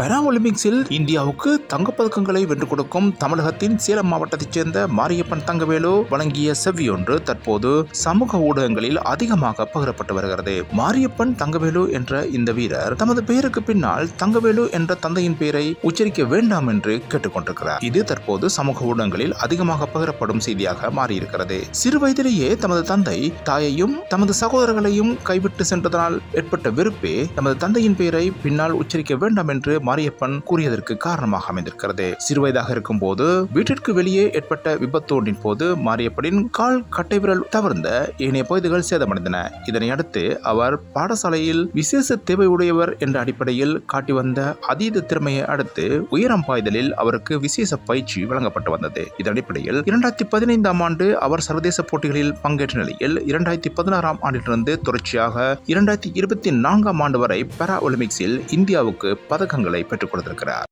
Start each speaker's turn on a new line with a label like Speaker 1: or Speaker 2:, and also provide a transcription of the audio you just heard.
Speaker 1: பாரா ஒலிம்பிக்ஸில் இந்தியாவுக்கு தங்கப்பதக்கங்களை வென்று கொடுக்கும் தமிழகத்தின் சேலம் மாவட்டத்தைச் சேர்ந்த மாரியப்பன் தங்கவேலு வழங்கிய செவ்வியொன்று தற்போது சமூக ஊடகங்களில் அதிகமாக பகிரப்பட்டு வருகிறது. மாரியப்பன் தங்கவேலு என்ற இந்த வீரர் தமது பெயருக்கு பின்னால் தங்கவேலு என்ற தந்தையின் பெயரை உச்சரிக்க வேண்டாம் என்று கேட்டுக்கொண்டிருக்கிறார். இது தற்போது சமூக ஊடகங்களில் அதிகமாக பகிரப்படும் செய்தியாக மாறியிருக்கிறது. சிறு வயதிலேயே தமது தந்தை தாயையும் தமது சகோதரர்களையும் கைவிட்டு சென்றதனால் ஏற்பட்ட வெறுப்பே தமது தந்தையின் பெயரை பின்னால் உச்சரிக்க வேண்டாம் என்று மாரியப்பன் கூறியதற்கு காரணமாக அமைந்திருக்கிறது. சிறுவயதாக இருக்கும் போது வீட்டிற்கு வெளியே ஏற்பட்ட விபத்து ஒன்றின் போது மாரியப்பனின் கால் கட்டை விரல் தவிர்ந்த ஏனைய பகுதிகள் சேதமடைந்தன. இதனை அடுத்து அவர் பாடசாலையில் விசேஷ தேவை உடையவர் என்ற அடிப்படையில் காட்டி வந்த அதீத திறமையை அடுத்து உயரம் பாய்தலில் அவருக்கு விசேஷ பயிற்சி வழங்கப்பட்டு வந்தது. இதன் அடிப்படையில் இரண்டாயிரத்தி பதினைந்தாம் ஆண்டு அவர் சர்வதேச போட்டிகளில் பங்கேற்ற நிலையில் இரண்டாயிரத்தி பதினாறாம் ஆண்டிலிருந்து தொடர்ச்சியாக இரண்டாயிரத்தி இருபத்தி நான்காம் ஆண்டு வரை பாரா ஒலிம்பிக்ஸில் இந்தியாவுக்கு பதக்கங்களை பெற்றுக் கொடுத்திருக்கிறார்.